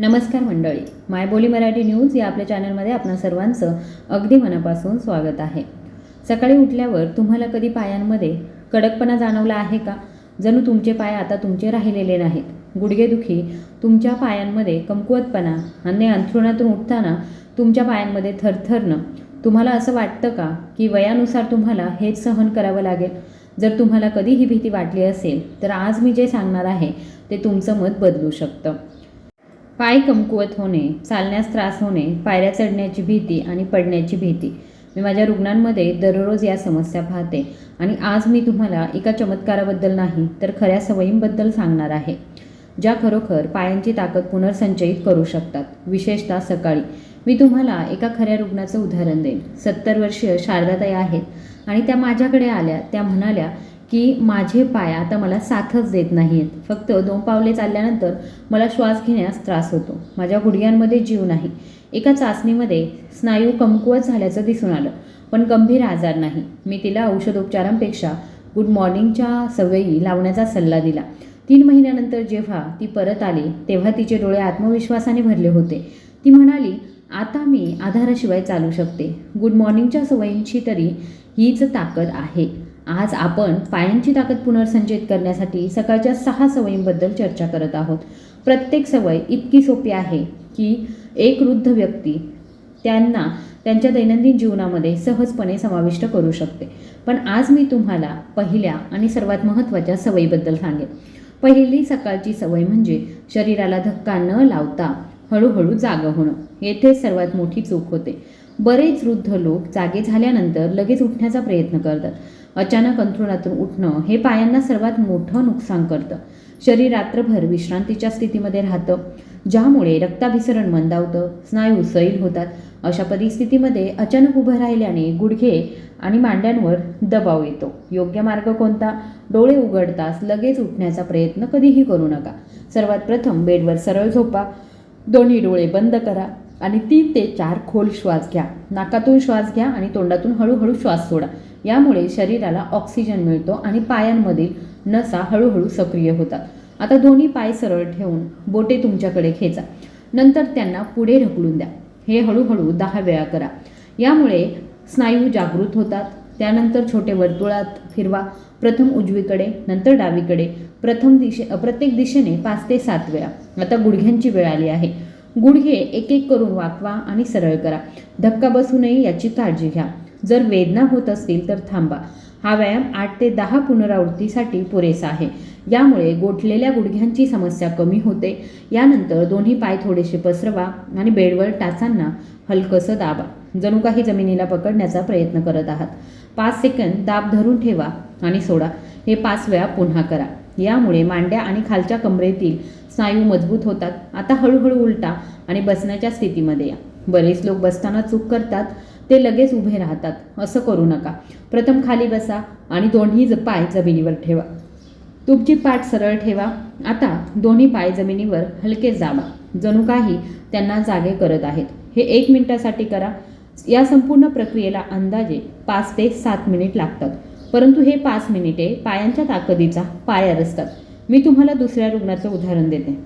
नमस्कार मंडळी. मायबोली मराठी न्यूज या आपल्या चॅनलमध्ये आपणा सर्वांचं अगदी मनापासून स्वागत आहे. सकाळी उठल्यावर तुम्हाला कधी पायांमध्ये कडकपणा जाणवला आहे का? जणू तुमचे पाय आता तुमचे राहिलेले नाहीत. गुडघेदुखी तुमच्या पायांमध्ये कमकुवतपणा आणि अंथरुणातून उठताना तुमच्या पायांमध्ये थरथरणं. तुम्हाला असं वाटतं का की वयानुसार तुम्हाला हेच सहन करावं लागेल? जर तुम्हाला कधी ही भीती वाटली असेल तर आज मी जे सांगणार आहे ते तुमचं मत बदलू शकतं. पाय कमकुवत होणे चालण्यास त्रास होणे पायऱ्या चढण्याची भीती आणि पडण्याची भीती. मी माझ्या रुग्णांमध्ये दररोज या समस्या पाहते आणि आज मी तुम्हाला एका चमत्काराबद्दल नाही तर खऱ्या सवयींबद्दल सांगणार आहे ज्या खरोखर पायांची ताकद पुनर्संचयित करू शकतात विशेषतः सकाळी. मी तुम्हाला एका खऱ्या रुग्णाचं उदाहरण देईन. सत्तर वर्षीय शारदाताई आहेत आणि त्या माझ्याकडे आल्या त्या म्हणाल्या की माझे पाय आता मला साथच देत नाहीत फक्त दोन पावले चालल्यानंतर मला श्वास घेण्यास त्रास होतो. माझ्या गुडघ्यांमध्ये जीव नाही. एका चाचणीमध्ये स्नायू कमकुवत झाल्याचं दिसून आलं पण गंभीर आजार नाही. मी तिला औषधोपचारांपेक्षा गुड मॉर्निंगच्या सवयी लावण्याचा सल्ला दिला. तीन महिन्यानंतर जेव्हा ती परत आली तेव्हा तिचे डोळे आत्मविश्वासाने भरले होते. ती म्हणाली आता मी आधाराशिवाय चालू शकते. गुड मॉर्निंगच्या सवयींची तरी हीच ताकद आहे. आज आपण पायांची ताकद पुनर्संचयित करण्यासाठी सकाळच्या सहा सवयींबद्दल चर्चा करत आहोत. प्रत्येक सवय इतकी सोपी आहे की एक वृद्ध व्यक्ती त्यांना त्यांच्या दैनंदिन जीवनामध्ये सहजपणे समाविष्ट करू शकते. पण आज मी तुम्हाला पहिल्या आणि सर्वात महत्त्वाच्या सवयीबद्दल सांगेन. पहिली सकाळची सवय म्हणजे शरीराला धक्का न लावता हळूहळू जागं होणं. येथे सर्वात मोठी चूक होते. बरेच वृद्ध लोक जागे झाल्यानंतर लगेच उठण्याचा प्रयत्न करतात. अचानक अंथरुणातून उठणं हे पायांना सर्वात मोठं नुकसान करतं. शरीर रात्रभर विश्रांतीच्या स्थितीमध्ये राहतं. ज्यामुळे रक्ताभिसरण मंदावतं स्नायू सैल होतात. अशा परिस्थितीमध्ये अचानक उभं राहिल्याने गुडघे आणि मांड्यांवर दबाव येतो. योग्य मार्ग कोणता? डोळे उघडताच लगेच उठण्याचा प्रयत्न कधीही करू नका. सर्वात प्रथम बेडवर सरळ झोपा. दोन्ही डोळे बंद करा. आणि तीन ते चार खोल श्वास घ्या. नाकातून श्वास घ्या आणि तोंडातून हळूहळू श्वास सोडा. यामुळे शरीराला ऑक्सिजन मिळतो आणि पायांमधील नसा हळूहळू सक्रिय होतात. आता दोन्ही पाय सरळ ठेवून बोटे तुमच्याकडे खेचा. नंतर त्यांना पुढे ढकलून द्या. हे हळूहळू दहा वेळा करा. यामुळे स्नायू जागृत होतात. त्यानंतर छोटे वर्तुळात फिरवा. प्रथम उजवीकडे नंतर डावीकडे. प्रथम दिशे प्रत्येक दिशेने पाच ते सात वेळा. आता गुडघ्यांची वेळ आली आहे. गुडघे एक एक करून वाकवा आणि सरळ करा. धक्का बसू नये याची काळजी घ्या. जर वेदना होत असतील तर थांबा. हा व्यायाम आठ ते दहा पुनरावृत्तीसाठी पुरेसा आहे. यामुळे गोठलेल्या गुडघ्यांची समस्या कमी होते. यानंतर दोन्ही पाय थोडेसे पसरवा आणि बेडवर टाचांना हलकंसं दाबा. जणू काही जमिनीला पकडण्याचा प्रयत्न करत आहात. पाच सेकंद दाब धरून ठेवा आणि सोडा. हे पाच वेळा पुन्हा करा. यामुळे मांड्या आणि खालच्या कमरेतील स्नायू मजबूत होतात. आता हळूहळू उलटा आणि बसण्याच्या स्थितीमध्ये या. बरेच लोक बसताना चूक करतात. ते लगेच उभे राहतात. असं करू नका. प्रथम खाली बसा आणि दोन्ही ज- पाय जमिनीवर ठेवा. तुमची पाठ सरळ ठेवा. आता दोन्ही पाय जमिनीवर हलके जाबा जणू काही त्यांना जागे करत आहेत. हे एक मिनिटासाठी करा. या संपूर्ण प्रक्रियेला अंदाजे पाच ते सात मिनिट लागतात. परंतु हे पाच मिनिटे पायांच्या ताकदीचा पायर असतात मी तुम्हाला दुसऱ्या रुग्णाचं उदाहरण देते.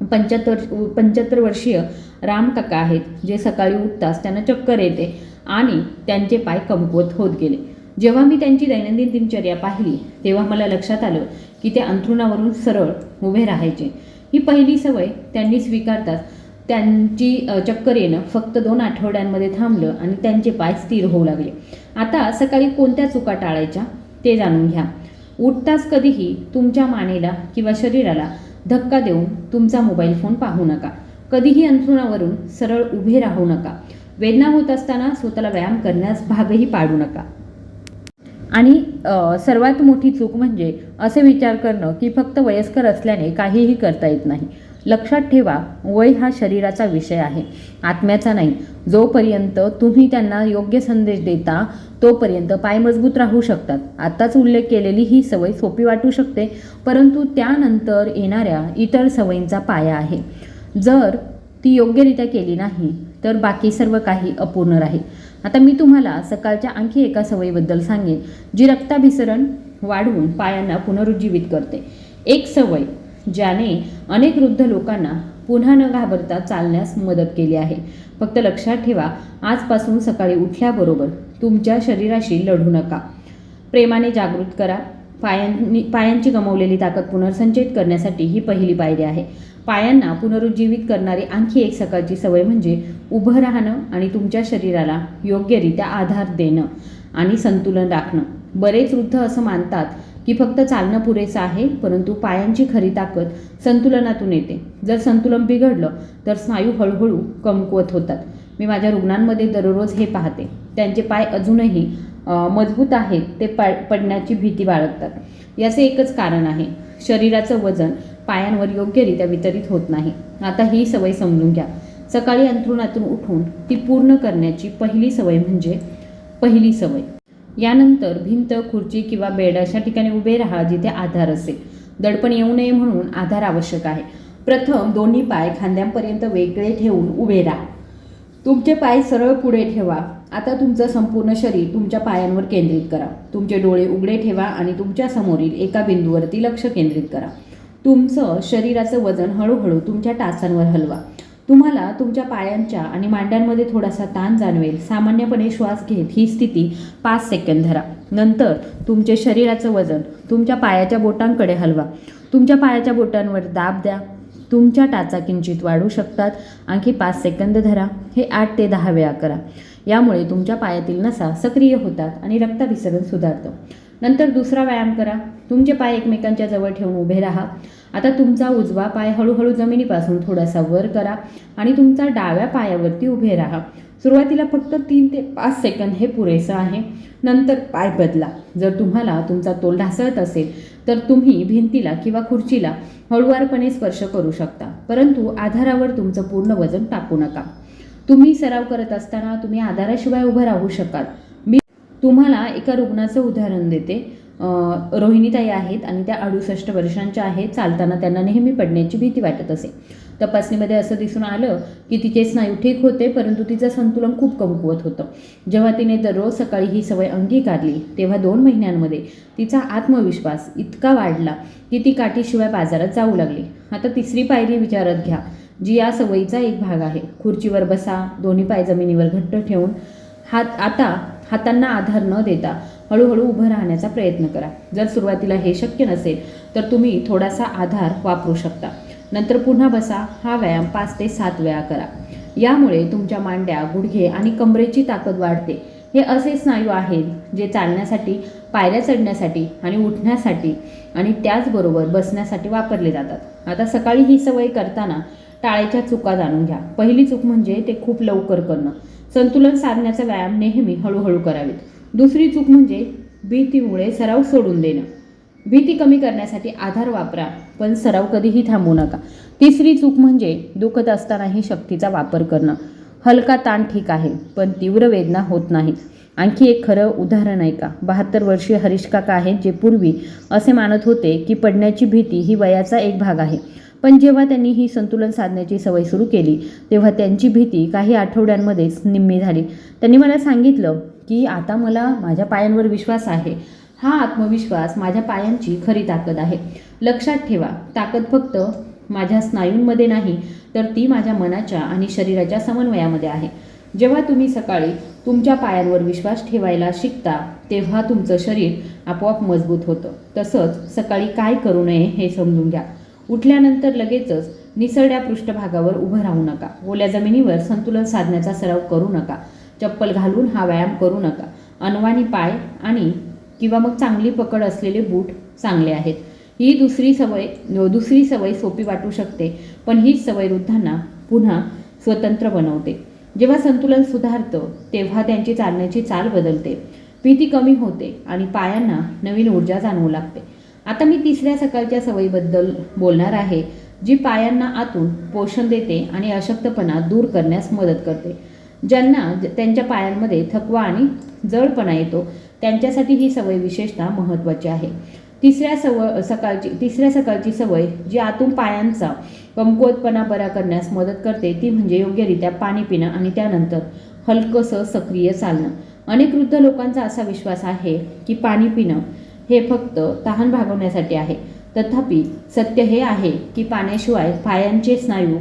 पंच्याहत्तर पंच्याहत्तर वर्षीय राम काका आहेत जे सकाळी उठताच त्यांना चक्कर येते आणि त्यांचे पाय कमकुवत होत गेले. जेव्हा मी त्यांची दैनंदिन दिनचर्या पाहिली तेव्हा मला लक्षात आलं की ते अंथरुणावरून सरळ उभे राहायचे. ही पहिली सवय त्यांनी स्वीकारताच त्यांची चक्कर येणं फक्त दोन आठवड्यांमध्ये थांबलं आणि त्यांचे पाय स्थिर होऊ लागले. आता सकाळी कोणत्या चुका टाळायच्या ते जाणून घ्या. उठताच कधीही तुमच्या मानेला किंवा शरीराला धक्का देऊन तुमचा मोबाईल फोन पाहू नका. कधीही अंथरुणावरून सरळ उभे राहू नका. वेदना होत असताना स्वतःला व्यायाम करण्यास भागही पाडू नका. आणि सर्वात मोठी चूक म्हणजे असे विचार करणं की फक्त वयस्कर असल्याने काहीही करता येत नाही. लक्षात ठेवा वय हा शरीराचा विषय आहे. आत्म्याचा नाही. जोपर्यंत तुम्ही त्यांना योग्य संदेश देता तोपर्यंत पाय मजबूत राहू शकतात. आत्ताच उल्लेख केलेली ही सवय सोपी वाटू शकते परंतु त्यानंतर येणाऱ्या इतर सवयींचा पाया आहे. जर ती योग्यरित्या केली नाही तर बाकी सर्व काही अपूर्ण राहील. आता मी तुम्हाला सकाळच्या आणखी एका सवयीबद्दल सांगेन जी रक्ताभिसरण वाढवून पायांना पुनरुज्जीवित करते. एक सवय ज्याने अनेक वृद्ध लोकांना पुन्हा न घाबरता चालण्यास मदत केली आहे. फक्त लक्षात ठेवा आजपासून सकाळी उठल्याबरोबर तुमच्या शरीराशी लढू नका. प्रेमाने जागृत करा. पायांनी पायांची गमावलेली ताकद पुनर्संचयित करण्यासाठी ही पहिली पायरी आहे. पायांना पुनरुज्जीवित करणारी आणखी एक सकाळची सवय म्हणजे उभं राहणं आणि तुमच्या शरीराला योग्यरित्या आधार देणं आणि संतुलन राखणं. बरेच वृद्ध असं मानतात की फक्त चालणं पुरेसं आहे परंतु पायांची खरी ताकद संतुलनातून येते. जर संतुलन बिघडलं तर स्नायू हळूहळू कमकुवत होतात. मी माझ्या रुग्णांमध्ये दररोज हे पाहते. त्यांचे पाय अजूनही मजबूत आहेत ते पा पडण्याची भीती बाळगतात. याचे एकच कारण आहे. शरीराचं वजन पायांवर योग्यरित्या वितरित होत नाही. आता ही सवय समजून घ्या. सकाळी अंथरुणातून उठून ती पूर्ण करण्याची पहिली सवय म्हणजे पहिली सवय. यानंतर भिंत खुर्ची किंवा बेड अशा ठिकाणी उभे राहा जिथे आधार असेल. दडपण येऊ नये म्हणून आधार आवश्यक आहे. प्रथम दोन्ही पाय खांद्यांपर्यंत वेगळे ठेवून उभे राहा. तुमचे पाय सरळ पुढे ठेवा. आता तुमचं संपूर्ण शरीर तुमच्या पायांवर केंद्रित करा. तुमचे डोळे उघडे ठेवा आणि तुमच्या समोरील एका बिंदूवरती लक्ष केंद्रित करा. तुमचं शरीराचं वजन हळूहळू तुमच्या टाचांवर हलवा. तुम्हाला तुमच्या पायांच्या आणि मांड्यांमध्ये थोडासा ताण जाणवेल. सामान्यपणे श्वास घेत ही स्थिती पाच सेकंद धरा. नंतर तुमचे शरीराचं वजन तुमच्या पायाच्या बोटांकडे हलवा. तुमच्या पायाच्या बोटांवर दाब द्या. तुमच्या टाचा किंचित वाढू शकतात. आणखी पाच सेकंद धरा. हे आठ ते दहा वेळा करा. यामुळे तुमच्या पायातील नसा सक्रिय होतात आणि रक्ताभिसरण सुधारतं. नंतर दुसरा व्यायाम करा. तुमचे पाय एकमेकांच्या जवळ ठेवून उभे राहा. आता तुमचा उजवा पाय हळूहळू जमिनीपासून थोडासा वर करा आणि तुमचा डाव्या पायावरती उभे राहा. सुरुवातीला फक्त तीन ते पाच सेकंद हे पुरेसं आहे. नंतर पाय बदला. जर तुम्हाला तुमचा तोल ढासळत असेल तर तुम्ही भिंतीला किंवा खुर्चीला हळुवारपणे स्पर्श करू शकता. परंतु आधारावर तुमचं पूर्ण वजन टाकू नका. तुम्ही सराव करत असताना तुम्ही आधाराशिवाय उभं राहू शकाल. मी तुम्हाला एका रुग्णाचं उदाहरण देते. रोहिणीताई आहेत आणि त्या अडुसष्ट वर्षांच्या आहेत चालताना त्यांना नेहमी पडण्याची भीती वाटत असे. तपासणीमध्ये असं दिसून आलं की तिचे स्नायू ठीक होते परंतु तिचं संतुलन खूप कमकुवत होतं. जेव्हा तिने दररोज सकाळी ही सवय अंगीकारली तेव्हा दोन महिन्यांमध्ये तिचा आत्मविश्वास इतका वाढला की ती काठीशिवाय बाजारात जाऊ लागली. आता तिसरी पायरी विचारात घ्या जी या सवयीचा एक भाग आहे. खुर्चीवर बसा दोन्ही पाय जमिनीवर घट्ट ठेवून हात आता हातांना आधार न देता हळूहळू उभं राहण्याचा प्रयत्न करा. जर सुरुवातीला हे शक्य नसेल तर तुम्ही थोडासा आधार वापरू शकता. नंतर पुन्हा बसा हा व्यायाम पाच ते सात वेळा करा. यामुळे तुमच्या मांड्या गुडघे आणि कमरेची ताकद वाढते. हे असे स्नायू आहेत जे चालण्यासाठी पायऱ्या चढण्यासाठी आणि उठण्यासाठी आणि त्याचबरोबर बसण्यासाठी वापरले जातात. आता सकाळी ही सवय करताना टाळेच्या चुका जाणून घ्या. पहिली चूक म्हणजे ते खूप लवकर करणं. संतुलन साधण्याचा व्यायाम नेहमी हळूहळू करावेत. दुसरी चूक म्हणजे भीतीमुळे सराव सोडून देणं. भीती कमी करण्यासाठी आधार वापरा पण सराव कधीही थांबू नका. तिसरी चूक म्हणजे दुखत असतानाही शक्तीचा वापर करणं. हलका ताण ठीक आहे पण तीव्र वेदना होत नाही. आणखी एक खरं उदाहरण आहे का बहात्तर वर्षीय हरीश काका आहेत जे पूर्वी असे मानत होते की पडण्याची भीती ही वयाचा एक भाग आहे. पण जेव्हा त्यांनी ही संतुलन साधण्याची सवय सुरू केली तेव्हा त्यांची भीती काही आठवड्यांमध्येच निम्मी झाली. त्यांनी मला सांगितलं की आता मला माझ्या पायांवर विश्वास आहे. हा आत्मविश्वास माझ्या पायांची खरी ताकद आहे. लक्षात ठेवा ताकद फक्त माझ्या स्नायूंमध्ये नाही तर ती माझ्या मनाच्या आणि शरीराच्या समन्वयामध्ये आहे. जेव्हा तुम्ही सकाळी तुमच्या पायांवर विश्वास ठेवायला शिकता तेव्हा तुमचं शरीर आपोआप मजबूत होतं. तसंच सकाळी काय करू नये हे समजून घ्या. उठल्यानंतर लगेचच निसरड्या पृष्ठभागावर उभं राहू नका. ओल्या जमिनीवर संतुलन साधण्याचा सराव करू नका. चप्पल घालून हा व्यायाम करू नका. अनवाणी पाय आणि किंवा मग चांगली पकड असलेले बूट चांगले आहेत. ही दुसरी सवय दुसरी सवय सोपी वाटू शकते पण हीच सवय वृद्धांना पुन्हा स्वतंत्र बनवते. जेव्हा संतुलन सुधारतं तेव्हा त्यांची चालण्याची चाल बदलते. भीती कमी होते आणि पायांना नवीन ऊर्जा जाणवू लागते. आता मी तिसऱ्या सकाळच्या सवयीबद्दल बोलणार आहे जी पायांना आतून पोषण देते आणि अशक्तपणा दूर करण्यास मदत करते. ज्यांना ज- त्यांच्या पायांमध्ये थकवा आणि जडपणा येतो त्यांच्यासाठी ही सवय विशेषतः महत्त्वाची आहे. तिसऱ्या सव सकाळची तिसऱ्या सकाळची सवय जी आतून पायांचा कमकुवतपणा बरा करण्यास मदत करते ती म्हणजे योग्यरित्या पाणी पिणं आणि त्यानंतर हलकंसं सक्रिय चालणं. अनेक वृद्ध लोकांचा असा विश्वास आहे की पाणी पिणं हे फक्त तहान भागवण्यासाठी आहे. तथापि सत्य हे आहे की पाण्याशिवाय पायांचे स्नायू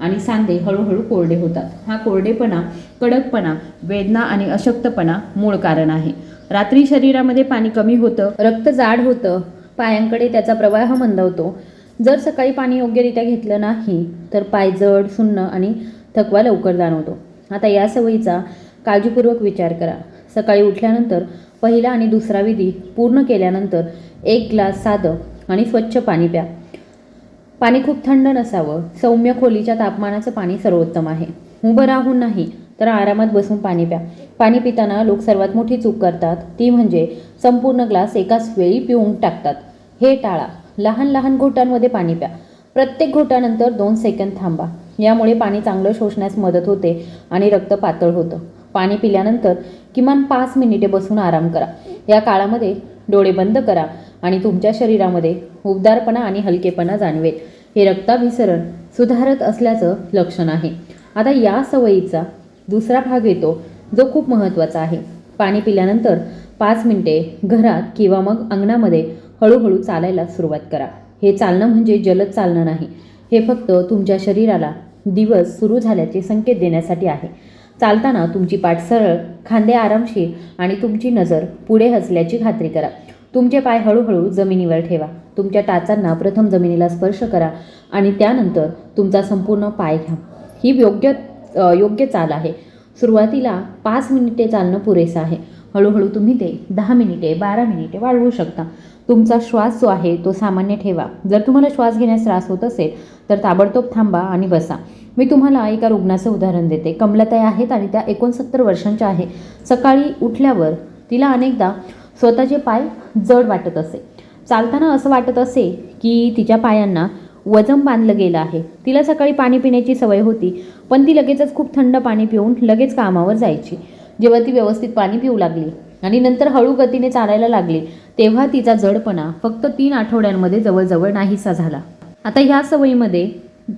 आणि सांधे हळूहळू कोरडे होतात. हा कोरडेपणा कडकपणा वेदना आणि अशक्तपणा मूळ कारण आहे. रात्री शरीरामध्ये पाणी कमी होतं रक्त जाड होतं पायांकडे त्याचा प्रवाह मंदवतो. जर सकाळी पाणी योग्यरित्या घेतलं नाही तर पाय जड सुन्न आणि थकवा लवकर जाणवतो. आता या सवयीचा काळजीपूर्वक विचार करा. सकाळी उठल्यानंतर पहिला आणि दुसरा विधी पूर्ण केल्यानंतर एक ग्लास साधं आणि स्वच्छ पाणी प्या. पाणी खूप थंड नसावं. सौम्य खोलीच्या तापमानाचं पाणी सर्वोत्तम आहे. उभं राहून नाही तर आरामात बसून पाणी प्या. पाणी पिताना लोक सर्वात मोठी चूक करतात. ती म्हणजे संपूर्ण ग्लास एकाच वेळी पिऊन टाकतात. हे टाळा. लहान लहान घोटांमध्ये पाणी प्या. प्रत्येक घोटानंतर दोन सेकंद थांबा. यामुळे पाणी चांगलं शोषण्यास मदत होते आणि रक्त पातळ होतं. पाणी पिल्यानंतर किमान पाच मिनिटे बसून आराम करा. या काळामध्ये डोळे बंद करा. आणि तुमच्या शरीरामध्ये उबदारपणा आणि हलकेपणा जाणवेल. हे रक्ताभिसरण सुधारत असल्याचं लक्षण आहे. आता या सवयीचा दुसरा भाग येतो जो खूप महत्त्वाचा आहे. पाणी पिल्यानंतर पाच मिनिटे घरात किंवा मग अंगणामध्ये हळूहळू चालायला सुरुवात करा. हे चालणं म्हणजे जलद चालणं नाही. हे फक्त तुमच्या शरीराला दिवस सुरू झाल्याचे संकेत देण्यासाठी आहे. चालताना तुमची पाठ सरळ खांदे आरामशीर आणि तुमची नजर पुढे हसल्याची खात्री करा. तुमचे पाय हळूहळू जमिनीवर ठेवा. तुमच्या टाचांना प्रथम जमिनीला स्पर्श करा आणि त्यानंतर तुमचा संपूर्ण पाय घ्या. ही योग्य योग्य चाल आहे. सुरुवातीला पाच मिनिटे चालणं पुरेसं आहे. हळूहळू तुम्ही ते दहा मिनिटे बारा मिनिटे वाढवू शकता. तुमचा श्वास जो आहे तो सामान्य ठेवा. जर तुम्हाला श्वास घेण्यास त्रास होत असेल तर ताबडतोब थांबा आणि बसा. मी तुम्हाला एका रुग्णाचं उदाहरण देते. कमलताई आहेत आणि त्या एकोणसत्तर वर्षांच्या आहे. सकाळी उठल्यावर तिला अनेकदा स्वतःचे पाय जड वाटत असे. चालताना असं वाटत असे की तिच्या पायांना वजन बांधलं गेलं आहे. तिला सकाळी पाणी पिण्याची सवय होती पण ती लगेचच खूप थंड पाणी पिऊन लगेच कामावर जायची. जेव्हा ती व्यवस्थित पाणी पिऊ लागली आणि नंतर हळू गतीने चालायला लागली तेव्हा तिचा जडपणा फक्त तीन आठवड्यांमध्ये जवळजवळ नाहीसा झाला. आता ह्या सवयीमध्ये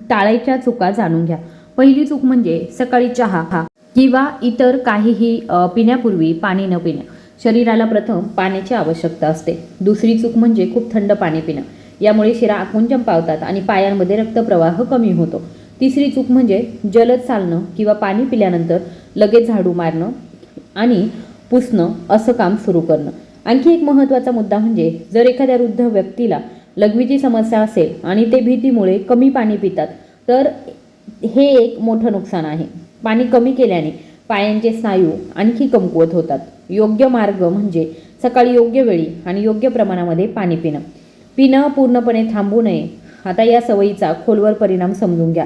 टाळायच्या चुका जाणून घ्या. पहिली चूक म्हणजे सकाळी चहा हा किंवा इतर काहीही पिण्यापूर्वी पाणी न पिणं. शरीराला प्रथम पाण्याची आवश्यकता असते. दुसरी चूक म्हणजे खूप थंड पाणी पिणं. यामुळे शिरा आकुंचन पावतात आणि पायांमध्ये रक्तप्रवाह कमी होतो. तिसरी चूक म्हणजे जलद चालणं किंवा पाणी पिल्यानंतर लगेच झाडू मारणं आणि पुसणं असं काम सुरू करणं. आणखी एक महत्त्वाचा मुद्दा म्हणजे जर एखाद्या वृद्ध व्यक्तीला लघवीची समस्या असेल आणि ते भीतीमुळे कमी पाणी पितात तर हे एक मोठं नुकसान आहे. पाणी कमी केल्याने पायांचे स्नायू आणखी कमकुवत होतात. योग्य मार्ग म्हणजे सकाळी योग्य वेळी आणि योग्य प्रमाणामध्ये पाणी पिणं. पिणं पूर्णपणे थांबू नये. आता या सवयीचा खोलवर परिणाम समजून घ्या.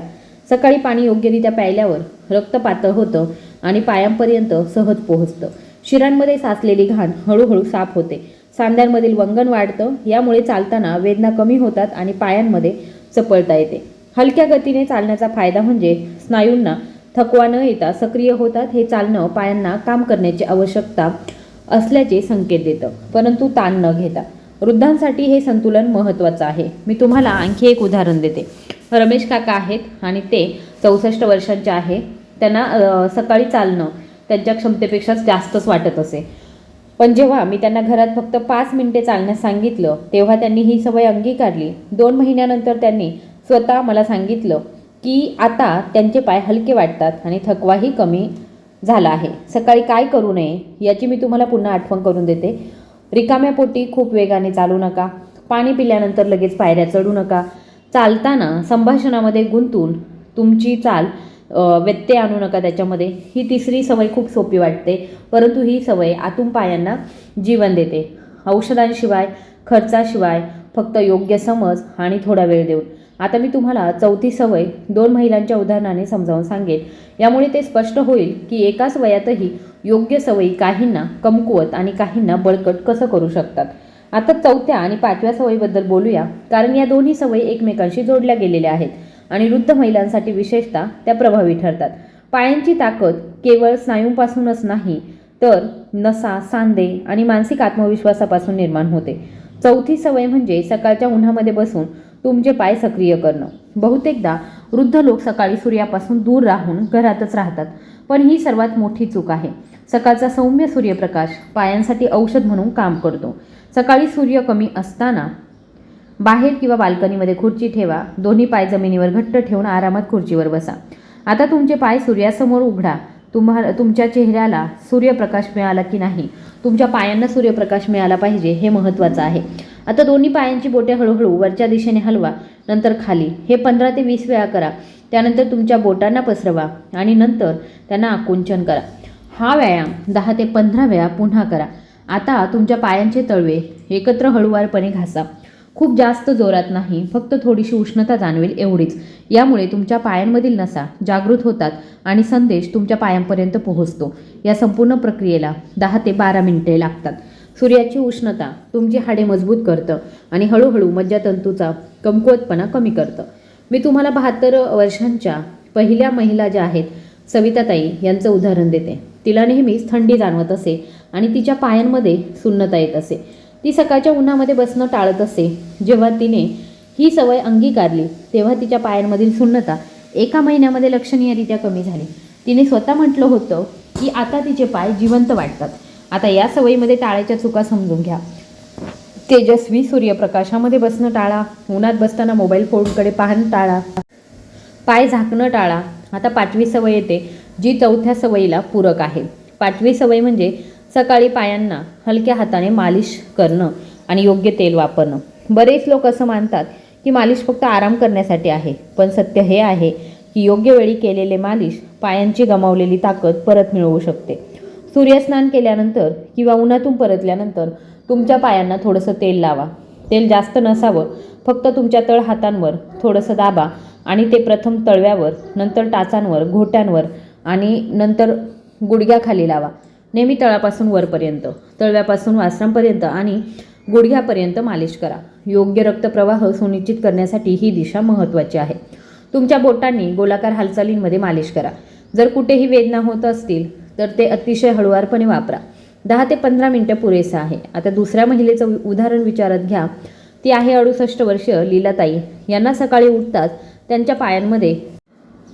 सकाळी पाणी योग्यरित्या प्यायल्यावर रक्त पातळ होतं आणि पायांपर्यंत सहज पोहोचतं. शिरांमध्ये साचलेली घाण हळूहळू साफ होते. सांध्यांमधील वंगण वाढतं. यामुळे चालताना वेदना कमी होतात आणि पायांमध्ये चपळता येते. हलक्या गतीने चालण्याचा फायदा म्हणजे स्नायूंना थकवा न येता सक्रिय होतात हे चालणं पायांना काम करण्याची आवश्यकता असल्याचे संकेत देतं. परंतु ताण न घेता. वृद्धांसाठी हे संतुलन महत्त्वाचं आहे. मी तुम्हाला आणखी एक उदाहरण देते. रमेश काका आहेत आणि ते चौसष्ट वर्षांचे आहे. त्यांना सकाळी चालणं त्यांच्या क्षमतेपेक्षा जास्तच वाटत असे. पण जेव्हा मी त्यांना घरात फक्त पाच मिनिटे चालण्यास सांगितलं तेव्हा त्यांनी ही सवय अंगीकारली. दोन महिन्यानंतर त्यांनी स्वतः मला सांगितलं की आता त्यांचे पाय हलके वाटतात आणि थकवाही कमी झाला आहे. सकाळी काय करू नये याची मी तुम्हाला पुन्हा आठवण करून देते. रिकाम्या पोटी खूप वेगाने चालू नका. पाणी पिल्यानंतर लगेच पायऱ्या चढू नका. चालताना संभाषणामध्ये गुंतून तुमची चाल व्यत्यय आणू नका त्याच्यामध्ये. ही तिसरी सवय खूप सोपी वाटते परंतु ही सवय आतून पायांना जीवन देते. औषधांशिवाय खर्चाशिवाय फक्त योग्य समज आणि थोडा वेळ देऊन. आता मी तुम्हाला चौथी सवय दोन महिलांच्या उदाहरणाने समजावून सांगेन. यामुळे ते स्पष्ट होईल की एकाच वयातही योग्य सवयी काहींना कमकुवत आणि काहींना बळकट कसं करू शकतात. आता चौथ्या आणि पाचव्या सवयीबद्दल बोलूया कारण या दोन्ही सवयी एकमेकांशी जोडल्या गेलेल्या आहेत आणि वृद्ध महिलांसाठी विशेषतः त्या प्रभावी ठरतात. पायांची ताकद केवळ स्नायूंपासूनच नाही तर नसा सांधे आणि मानसिक आत्मविश्वासापासून निर्माण होते. चौथी सवय म्हणजे सकाळच्या उन्हामध्ये बसून तुमचे पाय सक्रिय करणं. बहुतेकदा वृद्ध लोक सकाळी सूर्यापासून दूर राहून घरातच राहतात. पण ही सर्वात मोठी चूक आहे. सकाळचा सौम्य सूर्यप्रकाश पायांसाठी औषध म्हणून काम करतो. सकाळी सूर्य कमी असताना बाहेर किंवा बाल्कनीमध्ये खुर्ची ठेवा. दोन्ही पाय जमिनीवर घट्ट ठेवून आरामात खुर्चीवर बसा. आता तुमचे पाय सूर्यासमोर उघडा. तुम्हाला तुमच्या चेहऱ्याला सूर्यप्रकाश मिळाला की नाही? तुमच्या पायांना सूर्यप्रकाश मिळाला पाहिजे हे महत्त्वाचं आहे. आता दोन्ही पायांची बोटे हळूहळू वरच्या दिशेने हलवा नंतर खाली. हे पंधरा ते वीस वेळा करा. त्यानंतर तुमच्या बोटांना पसरवा आणि नंतर त्यांना आकुंचन करा. हा व्यायाम दहा ते पंधरा वेळा पुन्हा करा. आता तुमच्या पायांचे तळवे एकत्र हळूवारपणे घासा. खूप जास्त जोरात नाही फक्त थोडीशी उष्णता जाणवेल एवढीच. यामुळे तुमच्या पायांमधील नसा जागृत होतात आणि संदेश तुमच्या पायांपर्यंत पोहोचतो. या संपूर्ण प्रक्रियेला दहा ते बारा मिनिटे लागतात. सूर्याची उष्णता तुमची हाडे मजबूत करतं आणि हळूहळू मज्जातंतूचा कमकुवतपणा कमी करतं. मी तुम्हाला बहात्तर वर्षांच्या पहिल्या महिला ज्या आहेत सविताताई यांचं उदाहरण देते. तिला नेहमीच थंडी जाणवत असे आणि तिच्या पायांमध्ये सुन्नता येत असे. ती सकाळच्या उन्हामध्ये बसणं टाळत असे. जेव्हा तिने ही सवय अंगीकारली तेव्हा तिच्या पायांमधील सुन्नता एका महिन्यामध्ये लक्षणीयरित्या कमी झाली. तिने स्वतः म्हटलं होतं की आता तिचे पाय जिवंत वाटतात. आता या सवयीमध्ये टाळ्याच्या चुका समजून घ्या. तेजस्वी सूर्यप्रकाशामध्ये बसणं टाळा. उन्हात बसताना मोबाईल फोनकडे पाहणं टाळा. पाय झाकणं टाळा. आता पाचवी सवय येते जी चौथ्या सवयीला पूरक आहे. पाचवी सवय म्हणजे सकाळी पायांना हलक्या हाताने मालिश करणं आणि योग्य तेल वापरणं. बरेच लोक असं मानतात की मालिश फक्त आराम करण्यासाठी आहे पण सत्य हे आहे की योग्य वेळी केलेले मालिश पायांची गमावलेली ताकद परत मिळवू शकते. सूर्यस्नान केल्यानंतर किंवा उन्हातून परतल्यानंतर तुमच्या पायांना थोडंसं तेल लावा. तेल जास्त नसावं फक्त तुमच्या तळ हातांवर थोडंसं दाबा आणि ते प्रथम तळव्यावर नंतर टाचांवर घोट्यांवर आणि नंतर गुडघ्याखाली लावा. नेहमी तळापासून वरपर्यंत तळव्यापासून वासरांपर्यंत आणि गुडघ्यापर्यंत मालिश करा. योग्य रक्तप्रवाह सुनिश्चित करण्यासाठी ही दिशा महत्त्वाची आहे. तुमच्या बोटांनी गोलाकार हालचालींमध्ये मालिश करा. जर कुठेही वेदना होत असतील तर ते अतिशय हळुवारपणे वापरा. दहा ते पंधरा मिनटं पुरेसं आहे. आता दुसऱ्या महिलेचं उदाहरण विचारात घ्या. ती आहे अडुसष्ट वर्ष लीलाताई. यांना सकाळी उठताच त्यांच्या पायांमध्ये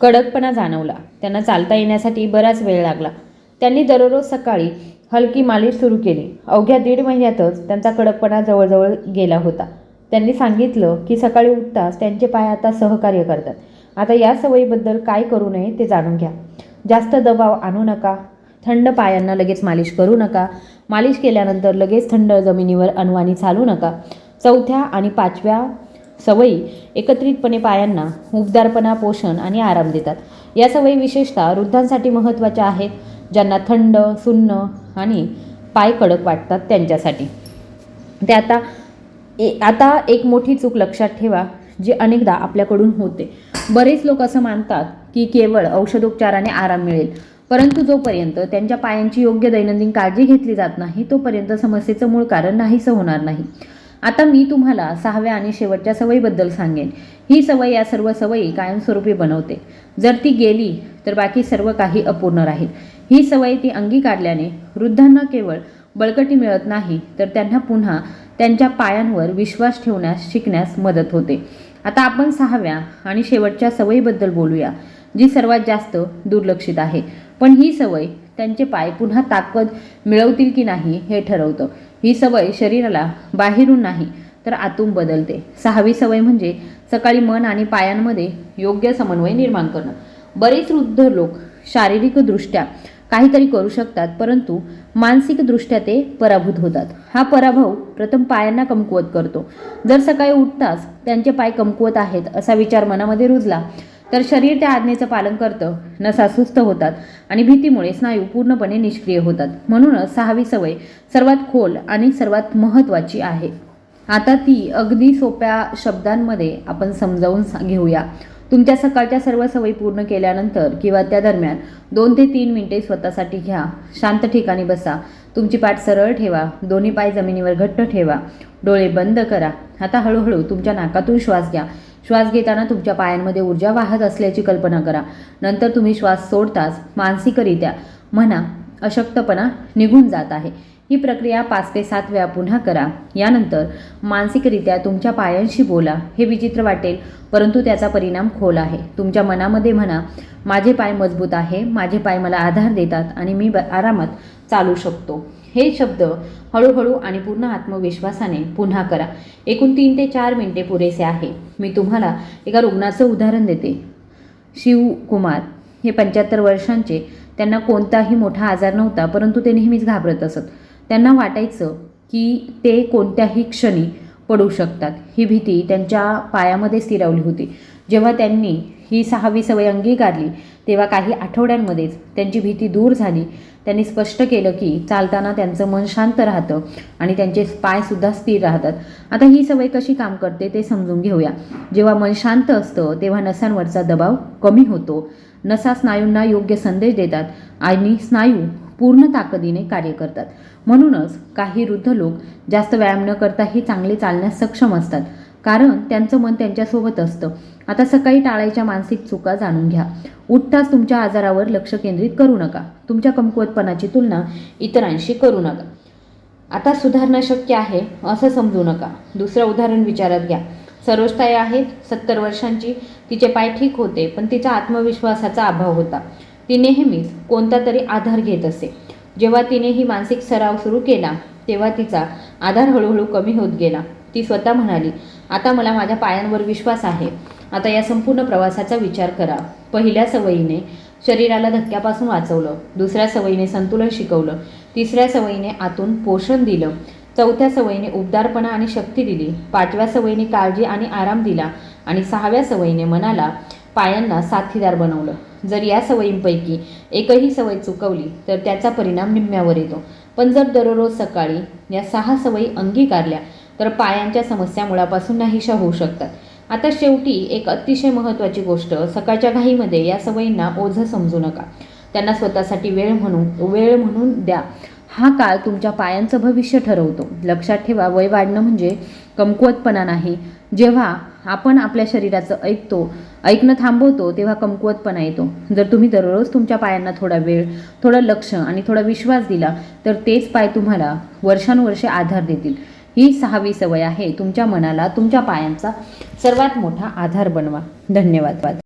कडकपणा जाणवला. त्यांना चालता येण्यासाठी बराच वेळ लागला. त्यांनी दररोज सकाळी हलकी मालिश सुरू केली. अवघ्या दीड महिन्यातच त्यांचा कडकपणा जवळजवळ गेला होता. त्यांनी सांगितलं की सकाळी उठताच त्यांचे पाय आता सहकार्य करतात. आता या सवयीबद्दल काय करू नये ते जाणून घ्या. जास्त दबाव आणू नका. थंड पायांना लगेच मालिश करू नका. मालिश केल्यानंतर लगेच थंड जमिनीवर अनवाणी चालू नका. चौथ्या आणि पाचव्या सवयी एकत्रितपणे पायांना उबदारपणा पोषण आणि आराम देतात. या सवयी विशेषतः वृद्धांसाठी महत्त्वाच्या आहेत. ज्यांना थंड सुन्न आणि पाय कडक वाटतात त्यांच्यासाठी. ते आता ए आता एक मोठी चूक लक्षात ठेवा जी अनेकदा आपल्याकडून होते. बरेच लोक असं मानतात की केवळ औषधोपचाराने आराम मिळेल परंतु जोपर्यंत त्यांच्या पायांची योग्य दैनंदिन काळजी घेतली जात नाही तोपर्यंत समस्येचं मूळ कारण नाहीसं होणार नाही. आता मी तुम्हाला सहाव्या आणि शेवटच्या सवयीबद्दल सांगेन. ही सवय या सर्व सवयी कायमस्वरूपी बनवते. जर ती गेली तर बाकी सर्व काही अपूर्ण राहील. ही सवय ती अंगीकारल्याने वृद्धांना केवळ बळकटी मिळत नाही तर त्यांना पुन्हा त्यांच्या पायांवर विश्वास ठेवण्यास शिकण्यास मदत होते. आता आपण सहाव्या आणि शेवटच्या सवयीबद्दल बोलूया जी सर्वात जास्त दुर्लक्षित आहे. पण ही सवय त्यांचे पाय पुन्हा ताकद मिळवतील की नाही हे ठरवतं. ही सवय शरीराला बाहेरून नाही तर आतून बदलते. सहावी सवय म्हणजे सकाळी मन आणि पायांमध्ये योग्य समन्वय निर्माण करणं. बरेच वृद्ध लोक शारीरिकदृष्ट्या काहीतरी करू शकतात परंतु मानसिकदृष्ट्या ते पराभूत होतात. हा पराभव प्रथम पायांना कमकुवत करतो. जर सकाळी उठताच त्यांचे पाय कमकुवत आहेत असा विचार मनामध्ये रुजला तर शरीर त्या आज्ञेचं पालन करतं नसा सुस्त होतात आणि भीतीमुळे स्नायू पूर्णपणे निष्क्रिय होतात. म्हणूनच सहावी सवय सर्वात खोल आणि सर्वात महत्त्वाची आहे. आता ती अगदी सोप्या शब्दांमध्ये आपण समजावून सा- घेऊया. तुमच्या सकाळच्या सर्व सवयी पूर्ण केल्यानंतर किंवा त्या दरम्यान दोन ते तीन मिनिटे स्वतःसाठी घ्या. शांत ठिकाणी बसा. तुमची पाठ सरळ ठेवा. दोन्ही पाय जमिनीवर घट्ट ठेवा. डोळे बंद करा. आता हळूहळू तुमच्या नाकातून श्वास घ्या. श्वास घेताना तुमच्या पायांमध्ये ऊर्जा वाहत असल्याची कल्पना करा. नंतर तुम्ही श्वास सोडताच मानसिकरित्या म्हणा अशक्तपणा निघून जात आहे. ही प्रक्रिया पाच ते सात वेळा पुन्हा करा. यानंतर मानसिकरित्या तुमच्या पायांशी बोला. हे विचित्र वाटेल परंतु त्याचा परिणाम खोल आहे. तुमच्या मनामध्ये म्हणा माझे पाय मजबूत आहे माझे पाय मला आधार देतात आणि मी ब आरामात चालू शकतो. हे शब्द हळूहळू आणि पूर्ण आत्मविश्वासाने पुन्हा करा. एकूण तीन ते चार मिनिटे पुरेसे आहे. मी तुम्हाला एका रुग्णाचं उदाहरण देते. शिवकुमार हे पंच्याहत्तर वर्षांचे. त्यांना कोणताही मोठा आजार नव्हता परंतु ते नेहमीच घाबरत असत. त्यांना वाटायचं की ते कोणत्याही क्षणी पडू शकतात. ही भीती त्यांच्या पायामध्ये स्थिरावली होती. जेव्हा त्यांनी ही सहावी सवय अंगीकारली तेव्हा काही आठवड्यांमध्येच त्यांची भीती दूर झाली. त्यांनी स्पष्ट केलं की चालताना त्यांचं मन शांत राहतं आणि त्यांचे पायसुद्धा स्थिर राहतात. आता ही सवय कशी काम करते ते समजून घेऊया. जेव्हा मन शांत असतं तेव्हा नसांवरचा दबाव कमी होतो. नसा स्नायूंना योग्य संदेश देतात आणि स्नायू पूर्ण ताकदीने कार्य करतात. म्हणूनच काही वृद्ध लोक जास्त व्यायाम न करताही चांगले चालण्यास सक्षम असतात. कारण त्यांचं मन त्यांच्यासोबत असतं. आता सकाळी टाळायच्या मानसिक चुका जाणून घ्या. उठताच तुमच्या आजारावर लक्ष केंद्रित करू नका. तुमच्या कमकुवतपणाची तुलना इतरांशी करू नका. आता सुधारणा शक्य आहे असं समजू नका. दुसरं उदाहरण विचारात घ्या. सरोजताई आहेत सत्तर वर्षांची. तिचे पाय ठीक होते पण तिचा आत्मविश्वासाचा अभाव होता. ती नेहमीच कोणता तरी आधार घेत असे. जेव्हा तिने ही मानसिक सराव सुरू केला तेव्हा तिचा आधार हळूहळू कमी होत गेला. ती स्वतः म्हणाली आता मला माझ्या पायांवर विश्वास आहे. आता या संपूर्ण प्रवासाचा विचार करा. पहिल्या सवयीने शरीराला धक्क्यापासून वाचवलं दुसऱ्या सवयीने संतुलन शिकवलं तिसऱ्या सवयीने आतून पोषण दिलं चौथ्या सवयीने उबदारपणा आणि शक्ती दिली पाचव्या सवयीने काळजी आणि आराम दिला आणि सहाव्या सवयीने मनाला पायांना साथीदार बनवलं. जर या सवयींपैकी एकही सवय चुकवली तर त्याचा परिणाम निम्म्यावर येतो. पण जर दररोज सकाळी या सहा सवयी अंगीकारल्या तर पायांच्या समस्या मुळापासून नाहीशा होऊ शकतात. आता शेवटी एक अतिशय महत्त्वाची गोष्ट सकाळच्या घाईमध्ये या सवयींना ओझं समजू नका. त्यांना स्वतःसाठी वेळ म्हणून वेळ म्हणून द्या. हा काळ तुमच्या पायांचं भविष्य ठरवतो. लक्षात ठेवा वय वाढणं म्हणजे कमकुवतपणा नाही. जेव्हा आपण आपल्या शरीराचं ऐकतो ऐकणं थांबवतो तेव्हा कमकुवतपणा येतो. जर तुम्ही दररोज तुमच्या पायांना थोडा वेळ थोडं लक्ष आणि थोडा विश्वास दिला तर तेच पाय तुम्हाला वर्षानुवर्षे आधार देतील. ही सहावी सवय आहे. तुमच्या मनाला तुमच्या पायांचा सर्वात मोठा आधार बनवा. धन्यवाद